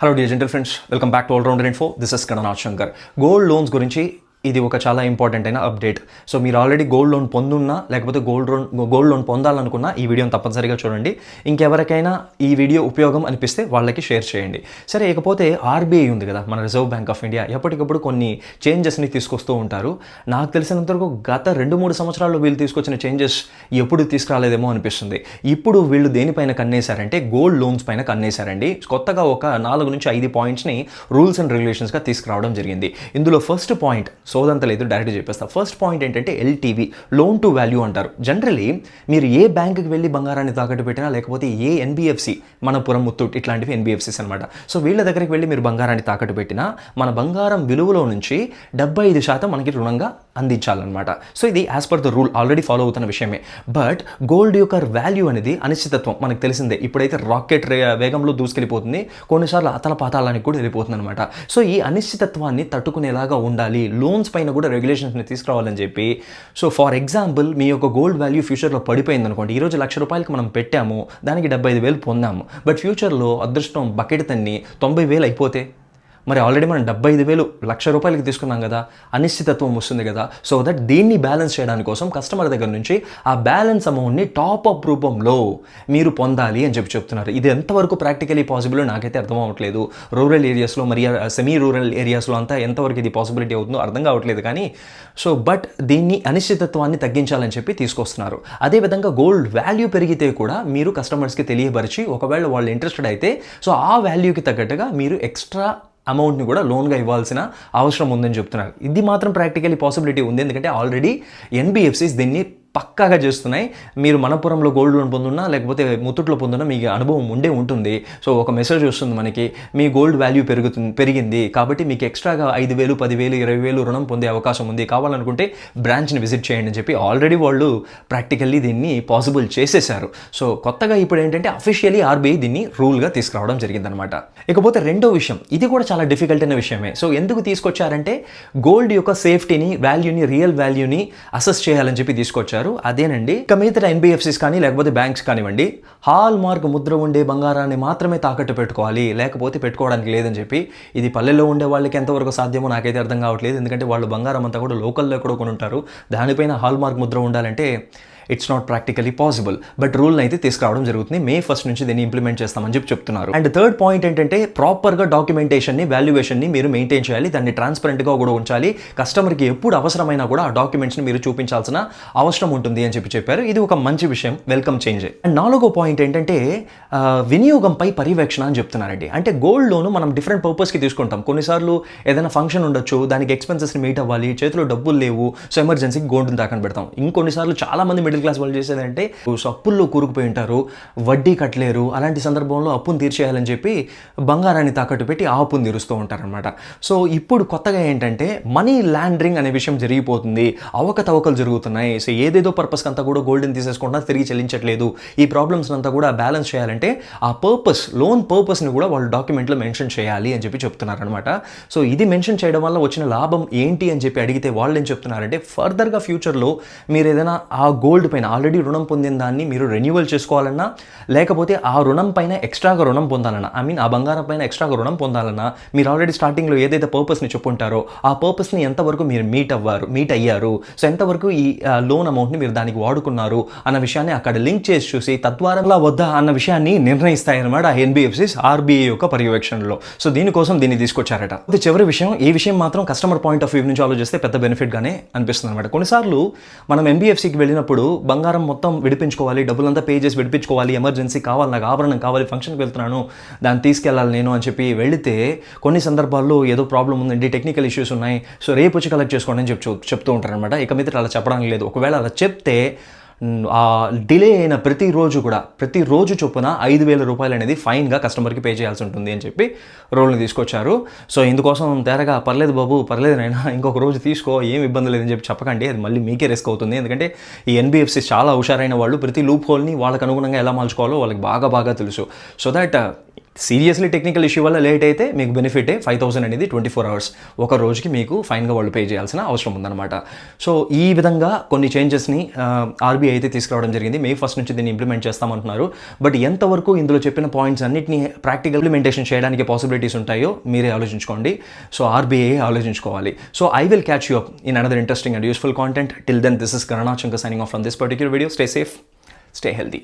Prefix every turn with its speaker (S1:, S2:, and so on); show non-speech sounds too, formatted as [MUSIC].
S1: Hello dear gentle friends welcome back to all rounder info this is Gananath Shankar gold loans గురించి ఇది ఒక చాలా important అయిన update so మీరు already gold loan పొందున్నా లేకపోతే గోల్డ్ లోన్ గోల్డ్ లోన్ పొందాలనుకున్నా ఈ వీడియోని తప్పనిసరిగా చూడండి. ఇంకెవరికైనా ఈ వీడియో ఉపయోగం అనిపిస్తే వాళ్ళకి షేర్ చేయండి. సరే ఇకపోతే ఆర్బీఐ ఉంది కదా మన రిజర్వ్ బ్యాంక్ ఆఫ్ ఇండియా ఎప్పటికప్పుడు కొన్ని చేంజెస్ని తీసుకొస్తూ ఉంటారు. నాకు తెలిసినంతవరకు గత రెండు మూడు సంవత్సరాల్లో వీళ్ళు తీసుకొచ్చిన చేంజెస్ ఎప్పుడు తీసుకురాలేదేమో అనిపిస్తుంది. ఇప్పుడు వీళ్ళు దేనిపైన కన్నేశారంటే గోల్డ్ లోన్స్ పైన కన్నేశారండి. కొత్తగా ఒక నాలుగు నుంచి ఐదు పాయింట్స్ని రూల్స్ అండ్ రెగ్యులేషన్స్గా తీసుకురావడం జరిగింది. ఇందులో ఫస్ట్ పాయింట్ సోదంత లేదు డైరెక్ట్ చెప్పేస్తా. ఫస్ట్ పాయింట్ ఏంటంటే ఎల్టీవీ లోన్ టు వాల్యూ అంటారు. జనరలీ మీరు ఏ బ్యాంకుకి వెళ్ళి బంగారాన్ని తాకట్టు పెట్టినా లేకపోతే ఏ ఎన్బిఎఫ్సి మనపురం ముత్తూట్ ఇట్లాంటివి ఎన్బిఎఫ్సిస్ అనమాట సో వీళ్ళ దగ్గరికి వెళ్ళి మీరు బంగారాన్ని తాకట్టు పెట్టినా మన బంగారం విలువలో నుంచి డెబ్బై ఐదు శాతం మనకి రుణంగా అందించాలన్నమాట. సో ఇది as per the rule already follow అవుతున్న విషయమే. బట్ గోల్డ్ యొక్క వాల్యూ అనేది అనిశ్చితత్వం. మనకు తెలిసిందే ఇప్పుడైతే రాకెట్ వేగంలో దూసుకెళ్ళిపోతుంది. కొన్నిసార్లు అతల పాతాలానికి కూడా వెళ్ళిపోతుంది అనమాట సో ఈ అనిశ్చితత్వాన్ని తట్టుకునేలాగా ఉండాలి. లోన్స్ పైన కూడా రెగ్యులేషన్స్ని తీసుకురావాలని చెప్పి. సో ఫర్ ఎగ్జాంపుల్ మీ యొక్క గోల్డ్ వాల్యూ ఫ్యూచర్లో పడిపోయింది అనుకోండి. ఈరోజు లక్ష రూపాయలకి మనం పెట్టాము. దానికి డెబ్బై ఐదు వేలు పొందాము. బట్ ఫ్యూచర్లో అదృష్టం బకెట్ తన్ని తొంభై వేలు అయిపోతే మరి ఆల్రెడీ మనం డెబ్బై ఐదు వేలు లక్ష రూపాయలకి తీసుకున్నాం కదా అనిశ్చితత్వం వస్తుంది కదా. సో దట్ దీన్ని బ్యాలెన్స్ చేయడానికి కోసం కస్టమర్ దగ్గర నుంచి ఆ బ్యాలెన్స్ అమౌంట్ని టాప్ అప్ రూపంలో మీరు పొందాలి అని చెప్పి చెప్తున్నారు. ఇది ఎంతవరకు ప్రాక్టికలీ పాసిబుల్ నాకైతే అర్థం అవ్వట్లేదు. రూరల్ ఏరియాస్లో మరి సెమీ రూరల్ ఏరియాస్లో అంతా ఎంతవరకు ఇది పాసిబిలిటీ అవుతుందో అర్థం కావట్లేదు కానీ సో బట్ దీన్ని అనిశ్చితత్వాన్ని తగ్గించాలని చెప్పి తీసుకొస్తున్నారు. అదేవిధంగా గోల్డ్ వాల్యూ పెరిగితే కూడా మీరు కస్టమర్స్కి తెలియపరిచి ఒకవేళ వాళ్ళు ఇంట్రెస్టెడ్ అయితే సో ఆ వాల్యూకి తగ్గట్టుగా మీరు ఎక్స్ట్రా అమౌంట్ని కూడా లోన్గా ఇవ్వాల్సిన అవసరం ఉందని చెప్తున్నారు. ఇది మాత్రం ప్రాక్టికలీ పాసిబిలిటీ ఉంది. ఎందుకంటే ఆల్రెడీ ఎన్బిఎఫ్సిస్ దీన్ని పక్కాగా చేస్తున్నాయి. మీరు మనపురంలో గోల్డ్ లోన్ పొందున్నా లేకపోతే ముత్తుట్లో పొందున్నా మీకు అనుభవం ఉండే ఉంటుంది. సో ఒక మెసేజ్ వస్తుంది మనకి మీ గోల్డ్ వాల్యూ పెరుగుతుంది పెరిగింది. కాబట్టి మీకు ఎక్స్ట్రాగా ఐదు వేలు పదివేలు ఇరవై వేలు రుణం పొందే అవకాశం ఉంది. కావాలనుకుంటే బ్రాంచ్ని విజిట్ చేయండి అని చెప్పి ఆల్రెడీ వాళ్ళు ప్రాక్టికల్లీ దీన్ని పాసిబుల్ చేసేశారు. సో కొత్తగా ఇప్పుడు ఏంటంటే అఫీషియలీ ఆర్బీఐ దీన్ని రూల్గా తీసుకురావడం జరిగిందనమాట ఇకపోతే రెండో విషయం ఇది కూడా చాలా డిఫికల్ట్ అయిన విషయమే. సో ఎందుకు తీసుకొచ్చారంటే గోల్డ్ యొక్క సేఫ్టీని వాల్యూని రియల్ వాల్యూని అసెస్ చేయాలని చెప్పి తీసుకొచ్చారు. అదేనండి. ఇక మిగతా ఎన్బిఎఫ్సిస్ కానీ లేకపోతే బ్యాంక్స్ కానివ్వండి హాల్ మార్క్ ముద్ర ఉండే బంగారాన్ని మాత్రమే తాకట్టు పెట్టుకోవాలి లేకపోతే పెట్టుకోవడానికి లేదని చెప్పి ఇది పల్లెల్లో ఉండే వాళ్ళకి ఎంతవరకు సాధ్యమో నాకైతే అర్థం కావట్లేదు. ఎందుకంటే వాళ్ళు బంగారం అంతా కూడా లోకల్లో ఎక్కడో కొనుంటారు. దానిపైన హాల్ మార్క్ ముద్ర ఉండాలంటే it's not practically possible but rule అయితే తీసుకురావడం జరుగుతుంది. మే ఫస్ట్ నుంచి దీన్ని ఇంప్లిమెంట్ చేస్తామని చెప్పి చెప్తున్నారు. అండ్ థర్డ్ పాయింట్ ఏంటంటే ప్రాపర్గా డాక్యుమెంటేషన్ని వాల్యుయేషన్ని మీరు మెయింటైన్ చేయాలి. దాన్ని ట్రాన్స్పరెంట్గా కూడా ఉంచాలి. కస్టమర్కి ఎప్పుడు అవసరమైనా కూడా ఆ డాక్యుమెంట్స్ని మీరు చూపించాల్సిన అవసరం ఉంటుంది అని చెప్పి చెప్పారు. ఇది ఒక మంచి విషయం. వెల్కమ్ చేంజ్ అండ్ నాలుగో పాయింట్ ఏంటంటే వినియోగంపై పర్యవేక్షణ అని చెప్తున్నారండి. అంటే గోల్డ్ లోన్ మనం డిఫరెంట్ పర్పస్కి తీసుకుంటాం. కొన్నిసార్లు ఏదైనా ఫంక్షన్ ఉండొచ్చు దానికి ఎక్స్పెన్సెస్ని మీట్ అవ్వాలి చేతిలో డబ్బులు లేవు సో ఎమర్జెన్సీకి గోల్డ్ని దాకా పెడతాం. ఇంకొన్నిసార్లు చాలా మంది మిడిల్ క్లాస్ వాళ్ళు చేసేదంటే అప్పుల్లో కూరుకుపోయి ఉంటారు వడ్డీ కట్టలేరు అలాంటి సందర్భంలో అప్పును తీర్చేయాలని చెప్పి బంగారాన్ని తాకట్టు పెట్టి ఆ అప్పును తీరుస్తూ ఉంటారనమాట సో ఇప్పుడు కొత్తగా ఏంటంటే మనీ ల్యాండరింగ్ అనే విషయం జరిగిపోతుంది. అవకతవకలు జరుగుతున్నాయి. సో ఏదేదో పర్పస్కి అంతా కూడా గోల్డ్ని తీసేసుకుంటున్నా తిరిగి చెల్లించట్లేదు. ఈ ప్రాబ్లమ్స్ అంతా కూడా బ్యాలెన్స్ చేయాలంటే ఆ పర్పస్ లోన్ పర్పస్ని కూడా వాళ్ళు డాక్యుమెంట్లో మెన్షన్ చేయాలి అని చెప్పి చెప్తున్నారనమాట సో ఇది మెన్షన్ చేయడం వల్ల వచ్చిన లాభం ఏంటి అని చెప్పి అడిగితే వాళ్ళు ఏం చెప్తున్నారంటే ఫర్దర్గా ఫ్యూచర్లో మీరు ఏదైనా ఆ గోల్డ్ పైన ఆల్రెడీ రుణం పొందిన దాన్ని మీరు రెన్యువల్ చేసుకోవాలన్నా లేకపోతే ఆ రుణం పైన ఎక్స్ట్రాగా రుణం పొందాలన్నా ఐ మీన్ ఆ బంగారం పైన ఎక్స్ట్రాగా రుణం పొందాలన్నా మీరు ఆల్రెడీ స్టార్టింగ్లో ఏదైతే పర్పస్ని చెప్పుంటారో ఆ పర్పస్ని ఎంతవరకు మీరు మీట్ అవ్వారు మీట్ అయ్యారు? సో ఎంతవరకు ఈ లోన్ అమౌంట్ని మీరు దానికి వాడుకున్నారు అన్న విషయాన్ని అక్కడ లింక్ చేసి చూసి తద్వారా వద్దా అన్న విషయాన్ని నిర్ణయిస్తాయన్నమాట ఆ ఎన్బిఎఫ్సిస్ ఆర్బీఐ యొక్క పర్యవేక్షణలో. సో దీనికోసం దీన్ని తీసుకొచ్చారట. ఇది చివరి విషయం. ఈ విషయం మాత్రం కస్టమర్ పాయింట్ ఆఫ్ వ్యూ నుంచి ఆలోచిస్తే పెద్ద బెనిఫిట్గానే అనిపిస్తుంది అనమాట కొన్నిసార్లు మనం ఎంబీఎఫ్సికి వెళ్ళినప్పుడు బంగారం మొత్తం విడిపించుకోవాలి డబ్బులంతా పే చేసి విడిపించుకోవాలి ఎమర్జెన్సీ కావాలి నాకు ఆభరణం కావాలి ఫంక్షన్కి వెళ్తున్నాను దాన్ని తీసుకెళ్ళాలి నేను అని చెప్పి వెళితే కొన్ని సందర్భాల్లో ఏదో ప్రాబ్లం ఉందండి టెక్నికల్ ఇష్యూస్ ఉన్నాయి. సో రేపు వచ్చి కలెక్ట్ చేసుకోండి అని చెప్పి చెప్తూ ఉంటారు అనమాట ఇక మీద అలా చెప్పడానికి లేదు. ఒకవేళ అలా చెప్తే డిలే అయిన ప్రతిరోజు కూడా ప్రతిరోజు చొప్పున ఐదు వేల రూపాయలు అనేది ఫైన్గా కస్టమర్కి పే చేయాల్సి ఉంటుంది అని చెప్పి రూల్ని తీసుకొచ్చారు. సో ఇందుకోసం తేరగా పర్లేదు బాబు పర్లేదు నైనా [LAUGHS] ఇంకొక రోజు తీసుకో ఏం ఇబ్బంది లేదని చెప్పి చెప్పకండి అది మళ్ళీ మీకే రిస్క్ అవుతుంది. ఎందుకంటే ఈ ఎన్బిఎఫ్సి చాలా హుషారైన వాళ్ళు ప్రతి లూప్ హోల్ని వాళ్ళకు అనుగుణంగా ఎలా మార్చుకోవాలో వాళ్ళకి బాగా బాగా తెలుసు. So that seriously technical issue వల్ల లేట్ అయితే మీకు బెనిఫిటే ఫైవ్ థౌసండ్ అనేది ట్వంటీ ఫోర్ అవర్స్ ఒక రోజుకి మీకు ఫైన్గా వాళ్ళు పే చేయాల్సిన అవసరం ఉందన్నమాట. సో ఈ విధంగా కొన్ని చేంజెస్ని ఆర్బీఐ అయితే తీసుకురావడం జరిగింది. మే ఫస్ట్ నుంచి దీన్ని ఇంప్లిమెంట్ చేస్తామంటున్నారు. బట్ ఎంతవరకు ఇందులో చెప్పిన పాయింట్స్ అన్నింటిని ప్రాక్టికల్ ఇంప్లిమెంటేషన్ చేయడానికి పాసిబిలిటీస్ ఉంటాయో మీరే ఆలోచించుకోండి. సో ఆర్బీఐ ఆలోచించుకోవాలి. So I will catch you up in another interesting and useful content till then this is కరణాచంక signing off from this particular video stay safe stay healthy